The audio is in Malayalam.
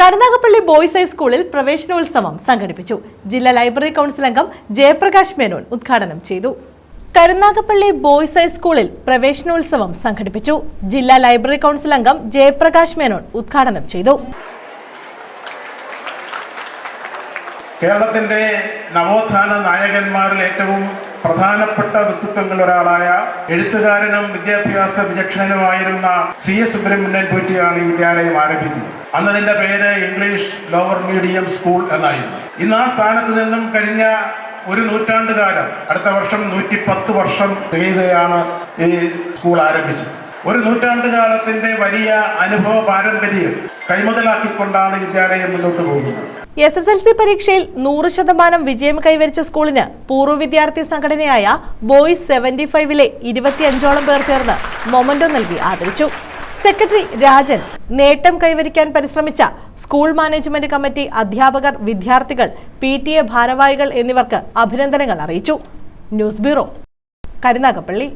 കരുനാഗപ്പള്ളി ബോയ്സ് ഹൈസ്കൂളിൽ പ്രവേശനോത്സവം സംഘടിപ്പിച്ചു. ജില്ലാ ലൈബ്രറി കൗൺസിൽ അംഗം ജയപ്രകാശ് മേനോൻ ഉദ്ഘാടനം ചെയ്തു. കരുനാഗപ്പള്ളി ബോയ്സ് ഹൈസ്കൂളിൽ പ്രവേശനോത്സവം സംഘടിപ്പിച്ചു. ജില്ലാ ലൈബ്രറി കൗൺസിൽ അംഗം ജയപ്രകാശ് മേനോൻ ഉദ്ഘാടനം ചെയ്തു. കേരളത്തിന്റെ നവോത്ഥാന നായകന്മാരിൽ ഏറ്റവും പ്രധാനപ്പെട്ട വ്യക്തിത്വങ്ങളിൽ ഒരാളായ എഴുത്തുകാരനും വിദ്യാഭ്യാസ വിചക്ഷണനുമായിരുന്ന സി എസ് സുബ്രഹ്മണ്യൻ പോറ്റിയാണ് ഈ വിദ്യാലയം ആരംഭിക്കുന്നത്. അന്ന് അതിന്റെ പേര് ഇംഗ്ലീഷ് ലോവർ മീഡിയം സ്കൂൾ എന്നായിരുന്നു. ഇന്ന് ആ സ്ഥാനത്ത് നിന്നും കഴിഞ്ഞ ഒരു നൂറ്റാണ്ട് കാലം അടുത്ത വർഷം നൂറ്റി പത്ത് വർഷം തികയുകയാണ് ഈ സ്കൂൾ ആരംഭിച്ചത്. ഒരു നൂറ്റാണ്ട് കാലത്തിന്റെ വലിയ അനുഭവ പാരമ്പര്യം കൈമുതലാക്കിക്കൊണ്ടാണ് വിദ്യാലയം മുന്നോട്ട് പോകുന്നത്. എസ് എസ് എൽ സി പരീക്ഷയിൽ നൂറ് ശതമാനം വിജയം കൈവരിച്ച സ്കൂളിന് പൂർവ വിദ്യാർത്ഥി സംഘടനയായ ബോയ്സ് സെവന്റി ഫൈവിലെ ഇരുപത്തിയഞ്ചോളം പേർ ചേർന്ന് മൊമന്റോ നൽകി ആദരിച്ചു. സെക്രട്ടറി രാജൻ നേട്ടം കൈവരിക്കാൻ പരിശ്രമിച്ച സ്കൂൾ മാനേജ്മെന്റ് കമ്മിറ്റി അധ്യാപകർ വിദ്യാർത്ഥികൾ പി ടി എ ഭാരവാഹികൾ എന്നിവർക്ക് അഭിനന്ദനങ്ങൾ അറിയിച്ചു. News bureau Karunagappally.